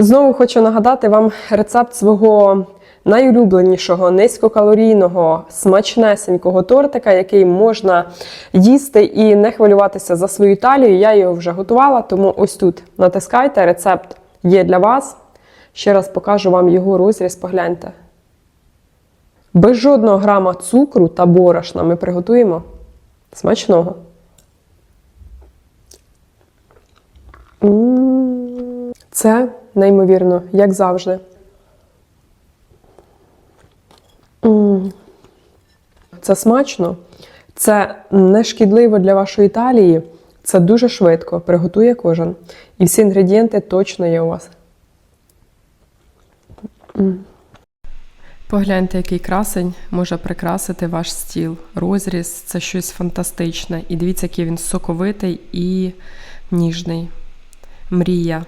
Знову хочу нагадати вам рецепт свого найулюбленішого низькокалорійного смачнесенького тортика, який можна їсти і не хвилюватися за свою талію. Я його вже готувала, тому ось тут натискайте. Рецепт є для вас. Ще раз покажу вам його розріз, погляньте. Без жодного грама цукру та борошна ми приготуємо смачного. Це неймовірно, як завжди. Це смачно, це не шкідливо для вашої талії, це дуже швидко приготує кожен. І всі інгредієнти точно є у вас. Погляньте, який красень може прикрасити ваш стіл. Розріз це щось фантастичне. І дивіться, який він соковитий і ніжний. Мрія.